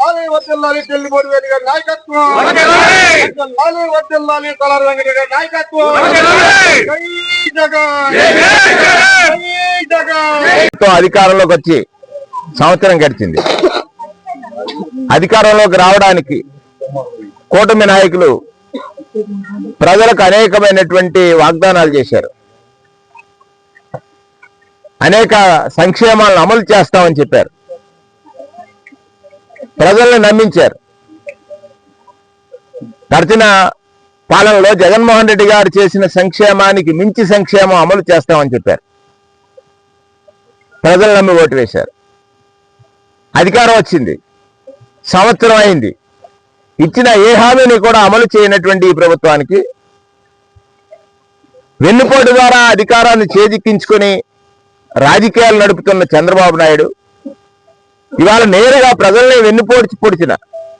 వర్దిల్లాలి వర్దిల్లాలి చెల్లిపోటు వేడి గారి నాయకత్వం వర్దిల్లాలి వర్దిల్లాలి తలారి వెంకట గారి నాయకత్వం. జై జగన్. జై జగన్. తో అధికారంలోకి వచ్చి సంవత్సరం గడిచింది. అధికారంలోకి రావడానికి కూటమి నాయకులు ప్రజలకు అనేకమైనటువంటి వాగ్దానాలు చేశారు. అనేక సంక్షేమాలను అమలు చేస్తామని చెప్పారు. ప్రజల్ని నమ్మించారు. గడిచిన పాలనలో జగన్మోహన్ రెడ్డి గారు చేసిన సంక్షేమానికి మించి సంక్షేమం అమలు చేస్తామని చెప్పారు. ప్రజలు నమ్మి ఓటు వేశారు. అధికారం వచ్చింది. సంవత్సరం అయింది. ఇచ్చిన ఏ హామీని కూడా అమలు చేయనటువంటి ఈ ప్రభుత్వానికి వెన్నుపోటు ద్వారా అధికారాన్ని చేజిక్కించుకొని రాజకీయాలు నడుపుతున్న చంద్రబాబు నాయుడు ఇవాళ నేరుగా ప్రజల్ని వెన్నుపోటు పొడిచిన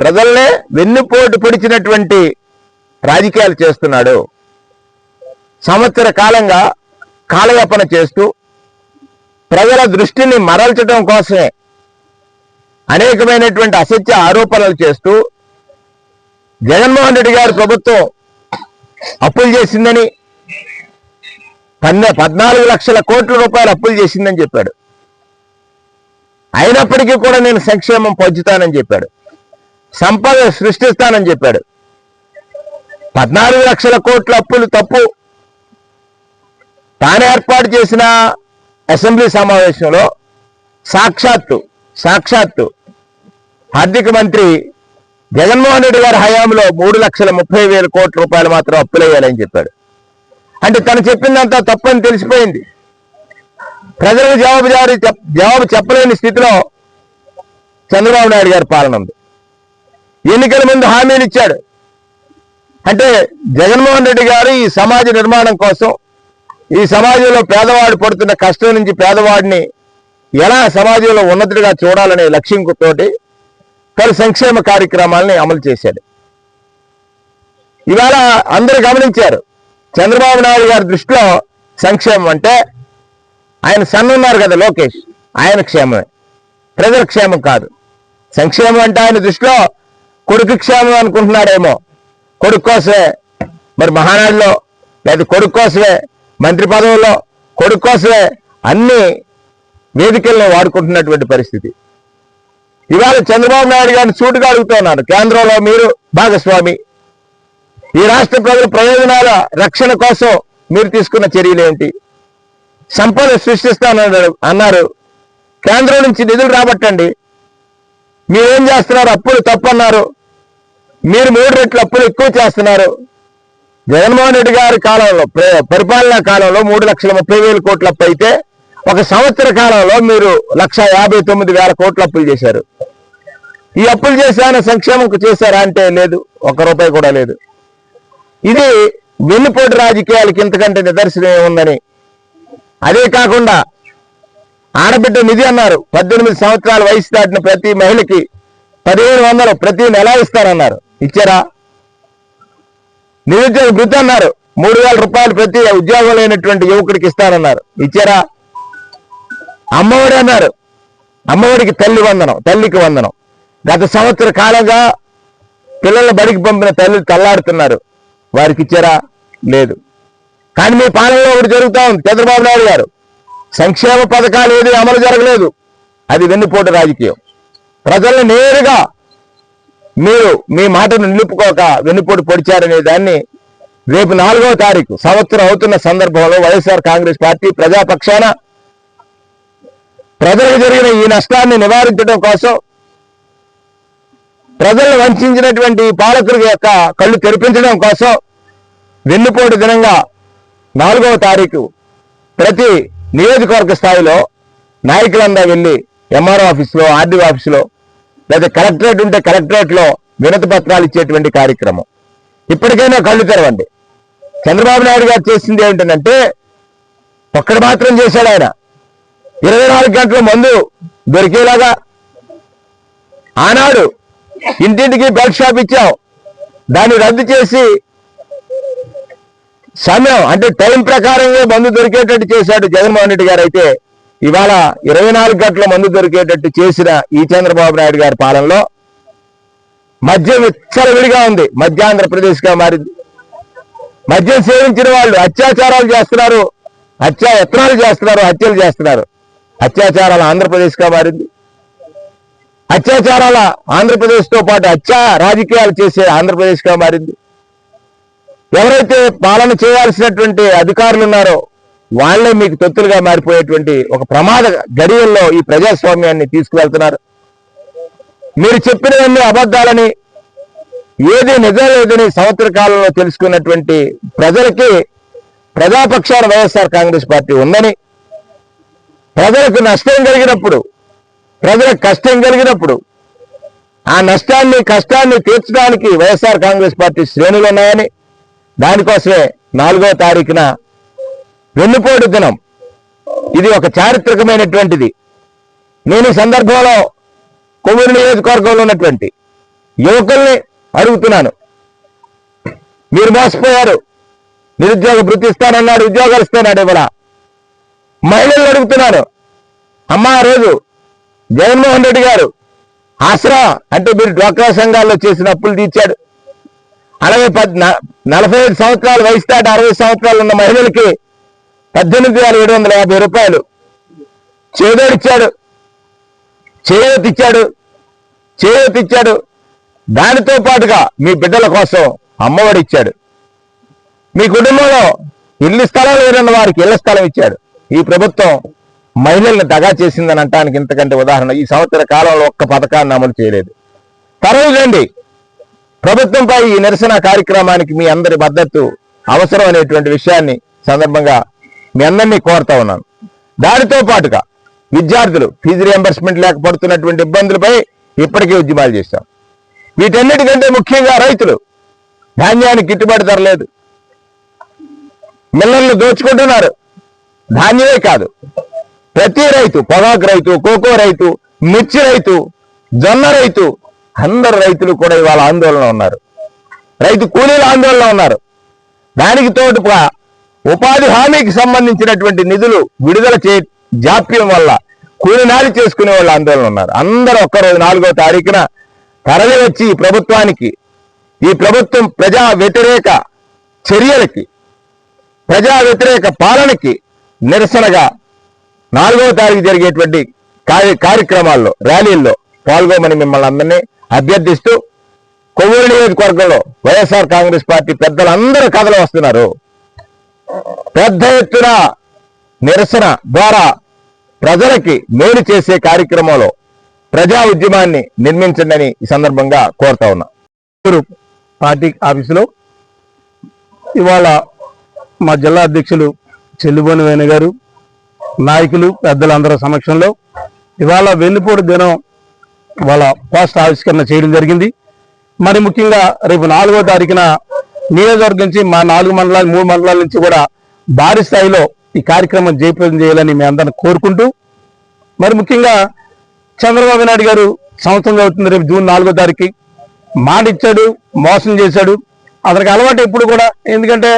ప్రజల్నే వెన్నుపోటు పొడిచినటువంటి రాజకీయాలు చేస్తున్నాడు. సంవత్సర కాలంగా కాలయాపన చేస్తూ ప్రజల దృష్టిని మరల్చడం కోసమే అనేకమైనటువంటి అసత్య ఆరోపణలు చేస్తూ జగన్మోహన్ రెడ్డి గారి ప్రభుత్వం అప్పులు చేసిందని పన్నె పద్నాలుగు లక్షల కోట్ల రూపాయలు అప్పులు చేసిందని చెప్పాడు. అయినప్పటికీ కూడా నేను సంక్షేమం పంచుతానని చెప్పాడు. సంపద సృష్టిస్తానని చెప్పాడు. పద్నాలుగు లక్షల కోట్ల అప్పులు తప్పు. తాను ఏర్పాటు చేసిన అసెంబ్లీ సమావేశంలో సాక్షాత్తు సాక్షాత్తు ఆర్థిక మంత్రి జగన్మోహన్ రెడ్డి గారి హయాంలో మూడు లక్షల ముప్పై వేల కోట్ల రూపాయలు మాత్రం అప్పులయ్యాలని చెప్పాడు. అంటే తను చెప్పిందంతా తప్పని తెలిసిపోయింది. ప్రజలకు జవాబుదారి జవాబు చెప్పలేని స్థితిలో చంద్రబాబు నాయుడు గారి పాలన ఉంది. ఎన్నికల ముందు హామీలు ఇచ్చాడు. అంటే జగన్మోహన్ రెడ్డి గారు ఈ సమాజ నిర్మాణం కోసం ఈ సమాజంలో పేదవాడు పడుతున్న కష్టం నుంచి పేదవాడిని ఎలా సమాజంలో ఉన్నతుడిగా చూడాలనే లక్ష్యంతోటి పలు సంక్షేమ కార్యక్రమాలని అమలు చేశాడు. ఇవాళ అందరూ గమనించారు. చంద్రబాబు నాయుడు గారి దృష్టిలో సంక్షేమం అంటే ఆయన సన్ ఉన్నారు కదా లోకేష్. ఆయన క్షేమమే. ప్రజల క్షేమం కాదు. సంక్షేమం అంటే ఆయన దృష్టిలో కొడుకు క్షేమం అనుకుంటున్నాడేమో. కొడుకు కోసమే మరి మహానాడులో లేదా కొడుకు కోసమే మంత్రి పదవుల్లో కొడుకు కోసమే అన్ని వేదికలను వాడుకుంటున్నటువంటి పరిస్థితి. ఇవాళ చంద్రబాబు నాయుడు గారిని సూటుగా కేంద్రంలో మీరు భాగస్వామి. ఈ రాష్ట్ర ప్రజల ప్రయోజనాల రక్షణ కోసం మీరు తీసుకున్న చర్యలు ఏంటి? సంపద సృష్టిస్తానన్నారు అన్నారు. కేంద్రం నుంచి నిధులు రాబట్టండి. మీరేం చేస్తున్నారు? అప్పులు తప్పన్నారు. మీరు మూడు రెట్లు అప్పులు ఎక్కువ చేస్తున్నారు. జగన్మోహన్ రెడ్డి గారి కాలంలో పరిపాలనా కాలంలో మూడు లక్షల ముప్పై వేల కోట్ల అప్పు అయితే ఒక సంవత్సర కాలంలో మీరు లక్ష యాభై తొమ్మిది వేల కోట్ల అప్పులు చేశారు. ఈ అప్పులు చేశాన సంక్షేమం చేశారా అంటే లేదు. ఒక్క రూపాయి కూడా లేదు. ఇది వెన్నుపోటు రాజకీయాలకి ఇంతకంటే నిదర్శనం ఏముందని అదే కాకుండా ఆడబిడ్డ నిధి అన్నారు. పద్దెనిమిది సంవత్సరాల వయసు దాటిన ప్రతి మహిళకి పదిహేను వందలు ప్రతి నెల ఇస్తారన్నారు ఇచ్చారా? నిరుద్యోగ వృద్ధి అన్నారు. మూడు వేల రూపాయలు ప్రతి ఉద్యోగం లేనటువంటి యువకుడికి ఇస్తారన్నారు ఇచ్చారా? అమ్మఒడి అన్నారు. అమ్మఒడికి తల్లి వందనం తల్లికి వందనం. గత సంవత్సర కాలంగా పిల్లల బడికి పంపిన తల్లి తల్లాడుతున్నారు. వారికి ఇచ్చారా? లేదు. కానీ మీ పాలనలో ఒకటి జరుగుతూ ఉంది చంద్రబాబు నాయుడు గారు. సంక్షేమ పథకాలు ఏది అమలు జరగలేదు. అది వెన్నుపోటు రాజకీయం. ప్రజల్ని నేరుగా మీరు మీ మాటను నిలుపుకోక వెన్నుపోటు పొడిచారనే దాన్ని రేపు నాలుగవ తారీఖు సంవత్సరం అవుతున్న సందర్భంలో వైఎస్ఆర్ కాంగ్రెస్ పార్టీ ప్రజాపక్షాన ప్రజలకు జరిగిన ఈ నష్టాన్ని నివారించడం కోసం ప్రజలను వంచినటువంటి పాలకుల యొక్క కళ్ళు తెరిపించడం కోసం వెన్నుపోటు దినంగా నాలుగవ తారీఖు ప్రతి నియోజకవర్గ స్థాయిలో నాయకులందరూ వెళ్ళి ఎంఆర్ఓ ఆఫీసులో ఆర్డీఓ ఆఫీసులో లేదా కలెక్టరేట్ ఉంటే కలెక్టరేట్లో వినతి పత్రాలు ఇచ్చేటువంటి కార్యక్రమం. ఇప్పటికైనా కళ్ళు తెరవండి. చంద్రబాబు నాయుడు గారు చేసింది ఏంటంటే ఒక్కడు మాత్రం చేశాడు ఆయన. ఇరవై నాలుగు గంటల మందు దొరికేలాగా ఆనాడు ఇంటింటికి బెల్ట్ షాప్ ఇచ్చాం. దాన్ని రద్దు చేసి సమయం అంటే టైం ప్రకారంగా మందు దొరికేటట్టు చేశాడు జగన్మోహన్ రెడ్డి గారు అయితే ఇవాళ ఇరవై నాలుగు గంటల మందు దొరికేటట్టు చేసిన ఈ చంద్రబాబు నాయుడు గారి పాలనలో మద్యం విచ్చలవిడిగా ఉంది. మధ్యాంధ్రప్రదేశ్గా మారింది. మద్యం సేవించిన వాళ్ళు అత్యాచారాలు చేస్తున్నారు. హత్య యత్నాలు చేస్తున్నారు. హత్యలు చేస్తున్నారు. అత్యాచారాల ఆంధ్రప్రదేశ్గా మారింది. అత్యాచారాల ఆంధ్రప్రదేశ్తో పాటు హత్యా రాజకీయాలు చేసే ఆంధ్రప్రదేశ్గా మారింది. ఎవరైతే పాలన చేయాల్సినటువంటి అధికారులు ఉన్నారో వాళ్ళే మీకు తొత్తులుగా మారిపోయేటువంటి ఒక ప్రమాద గడియల్లో ఈ ప్రజాస్వామ్యాన్ని తీసుకువెళ్తున్నారు. మీరు చెప్పినవన్నీ అబద్ధాలని ఏది నిజం లేదని సంవత్సర కాలంలో తెలుసుకున్నటువంటి ప్రజలకి ప్రజాపక్షాన వైఎస్ఆర్ కాంగ్రెస్ పార్టీ ఉందని ప్రజలకు నష్టం కలిగినప్పుడు ప్రజలకు కష్టం కలిగినప్పుడు ఆ నష్టాన్ని కష్టాన్ని తీర్చడానికి వైఎస్ఆర్ కాంగ్రెస్ పార్టీ శ్రేణులు ఉన్నాయని దానికోసమే నాలుగో తారీఖున వెన్నుపోటు దినం. ఇది ఒక చారిత్రకమైనటువంటిది. నేను ఈ సందర్భంలో కొవ్వూరు నియోజకవర్గంలో ఉన్నటువంటి యువకుల్ని అడుగుతున్నాను. మీరు మోసపోయారు. నిరుద్యోగ వృత్తి ఇస్తానన్నాడు ఉద్యోగాలు ఇస్తానాడు ఇవాళ. మహిళలు అడుగుతున్నాను. అమ్మా రోజు జగన్మోహన్ రెడ్డి గారు ఆసరా అంటే మీరు డ్వాక్రా సంఘాల్లో చేసిన అప్పులు తీర్చాడు. అరవై పద్ నలభై ఐదు సంవత్సరాల వయసు దాటి అరవై సంవత్సరాలు ఉన్న మహిళలకి పద్దెనిమిది వేల ఏడు వందల యాభై రూపాయలు. చేదోడిచ్చాడు చేయూత ఇచ్చాడు. చేయూత ఇచ్చాడు. దానితో పాటుగా మీ బిడ్డల కోసం అమ్మఒడి ఇచ్చాడు. మీ కుటుంబంలో ఇల్లు స్థలం లేదన్న వారికి ఇళ్ళ స్థలం ఇచ్చాడు. ఈ ప్రభుత్వం మహిళల్ని దగా చేసిందని అంటానికి ఇంతకంటే ఉదాహరణ. ఈ సంవత్సర కాలంలో ఒక్క పథకాన్ని అమలు చేయలేదు. తరవులండి ప్రభుత్వంపై ఈ నిరసన కార్యక్రమానికి మీ అందరి మద్దతు అవసరం అనేటువంటి విషయాన్ని సందర్భంగా మీ అందరినీ కోరుతా ఉన్నాను. దానితో పాటుగా విద్యార్థులు ఫీజు రియంబర్స్మెంట్ లేక పడుతున్నటువంటి ఇబ్బందులపై ఇప్పటికే ఉద్యమాలు చేశాం. వీటన్నిటికంటే ముఖ్యంగా రైతులు ధాన్యానికి గిట్టుబాటు ధర లేదు. మిల్లర్లు దోచుకుంటున్నారు. ధాన్యమే కాదు. ప్రతి రైతు పొగాకు రైతు కోకో రైతు మిర్చి రైతు జొన్న రైతు అందరు రైతులు కూడా ఇవాళ ఆందోళన ఉన్నారు. రైతు కూలీల ఆందోళన ఉన్నారు. దానికి తోడుగా ఉపాధి హామీకి సంబంధించినటువంటి నిధులు విడుదల చే జాప్యం వల్ల కూలినాలి చేసుకునే వాళ్ళు ఆందోళన ఉన్నారు. అందరూ ఒక్కరోజు నాలుగో తారీఖున తరలి వచ్చి ఈ ప్రభుత్వానికి ఈ ప్రభుత్వం ప్రజా వ్యతిరేక చర్యలకి ప్రజా వ్యతిరేక పాలనకి నిరసనగా నాలుగవ తారీఖు జరిగేటువంటి కార్య కార్యక్రమాల్లో ర్యాలీల్లో పాల్గొమని మిమ్మల్ని అందరినీ అభ్యర్థిస్తూ కొవ్వూరు నియోజకవర్గంలో వైఎస్ఆర్ కాంగ్రెస్ పార్టీ పెద్దలందరూ కథలు వస్తున్నారు. పెద్ద ఎత్తున నిరసన ద్వారా ప్రజలకి మేలు చేసే కార్యక్రమంలో ప్రజా ఉద్యమాన్ని నిర్మించండి ఈ సందర్భంగా కోరుతా ఉన్నా. పార్టీ ఆఫీసులో ఇవాళ మా జిల్లా అధ్యక్షులు చెల్లుబోని వేణు గారు నాయకులు పెద్దలందరి సమక్షంలో ఇవాళ వెన్నుపోటు దినం వాళ్ళ పోస్ట్ ఆవిష్కరణ చేయడం జరిగింది. మరి ముఖ్యంగా రేపు నాలుగో తారీఖున నియోజకవర్గం నుంచి మా నాలుగు మండలాలు మూడు మండలాల నుంచి కూడా భారీ స్థాయిలో ఈ కార్యక్రమం జయప్రదం చేయాలని మేము అందరిని కోరుకుంటూ మరి ముఖ్యంగా చంద్రబాబు నాయుడు గారు సంవత్సరం అవుతుంది రేపు జూన్ నాలుగో తారీఖు. మాట ఇచ్చాడు మోసం చేశాడు. అతనికి అలవాటు ఎప్పుడు కూడా ఎందుకంటే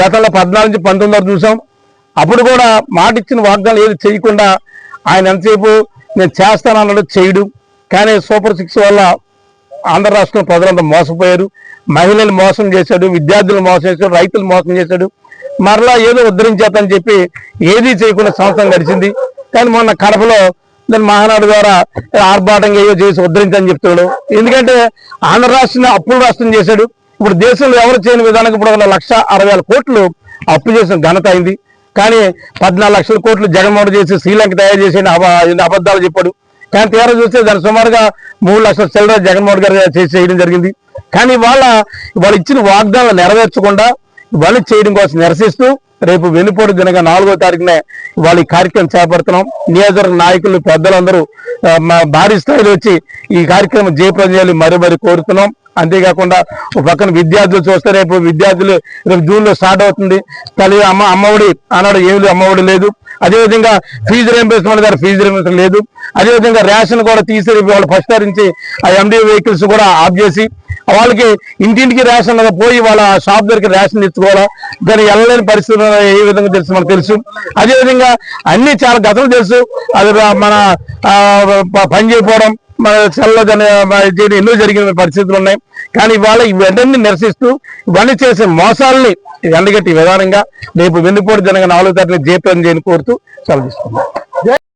గతంలో పద్నాలుగు నుంచి పంతొమ్మిది వరకు చూసాం. అప్పుడు కూడా మాట ఇచ్చిన వాగ్దానం ఏది చేయకుండా ఆయన ఎంతసేపు నేను చేస్తానన్నాడు చేయడు. కానీ సూపర్ సిక్స్ వల్ల ఆంధ్ర రాష్ట్రం ప్రజలంతా మోసపోయారు. మహిళలు మోసం చేశాడు విద్యార్థులు మోసం చేశాడు రైతులు మోసం చేశాడు. మరలా ఏదో ఉద్ధరించేతని చెప్పి ఏదీ చేయకుండా సంవత్సరం గడిచింది. కానీ మొన్న కడపలో దాని మహానాడు ద్వారా ఆర్భాటంగా ఏదో చేసి ఉద్ధరించని చెప్తున్నాడు. ఎందుకంటే ఆంధ్ర రాష్ట్రాన్ని అప్పులు రాష్ట్రం చేశాడు. ఇప్పుడు దేశంలో ఎవరు చేయని విధానం ఇప్పుడు లక్ష అరవై వేల కోట్లు అప్పు చేసిన ఘనత అయింది. కానీ పద్నాలుగు లక్షల కోట్లు జగన్మోహన్ చేసి శ్రీలంక తయారు చేసి అబద్ధాలు చెప్పాడు. కానీ తీరా చూస్తే దాని సుమారుగా మూడు లక్షల చిల్లర జగన్మోహన్ గారు చేసి చేయడం జరిగింది. కానీ వాళ్ళ వాళ్ళు ఇచ్చిన వాగ్దానాలు నెరవేర్చకుండా వాళ్ళు చేయడం కోసం నిరసిస్తూ రేపు వెనుపోటు దినగా నాలుగో తారీఖునే వాళ్ళు ఈ కార్యక్రమం చేపడుతున్నాం. నియోజకవర్గ నాయకులు పెద్దలందరూ మా భారీ స్థాయిలో వచ్చి ఈ కార్యక్రమం జయప్రదం చేయాలి మరీ మరీ కోరుతున్నాం. అంతేకాకుండా ఒక పక్కన విద్యార్థులు చూస్తే రేపు విద్యార్థులు రేపు జూన్లో స్టార్ట్ అవుతుంది. తల్లి అమ్మ అమ్మఒడి అన్నాడు ఏమి అమ్మఒడి లేదు. అదేవిధంగా ఫీజు రియంబర్స్మెంట్ గారు ఫీజు రియంబర్స్మెంట్ లేదు. అదేవిధంగా రేషన్ కూడా తీసి వాళ్ళు ఫస్ట్ ఆ ఎండి వెహికల్స్ కూడా ఆఫ్ చేసి వాళ్ళకి ఇంటింటికి రేషన్ పోయి వాళ్ళ షాప్ దగ్గరికి రేషన్ తెచ్చుకోవాలా? దాన్ని వెళ్ళలేని పరిస్థితులు ఏ విధంగా తెలుసు? మనకు తెలుసు. అదేవిధంగా అన్ని చాలా గతంలో తెలుసు. అది మన పని చేయకపోవడం మన సెల్లో జన ఎన్నో జరిగిన పరిస్థితులు ఉన్నాయి. కానీ ఇవాళ ఇవన్నీ నిరసిస్తూ ఇవన్నీ చేసే మోసాలని ఎండగట్టి విధానంగా రేపు వెన్నుపోటు జనగా నాలుగు తారీఖు జయప్రదం చేయని కోరుతూ సెలవు తీసుకున్నాం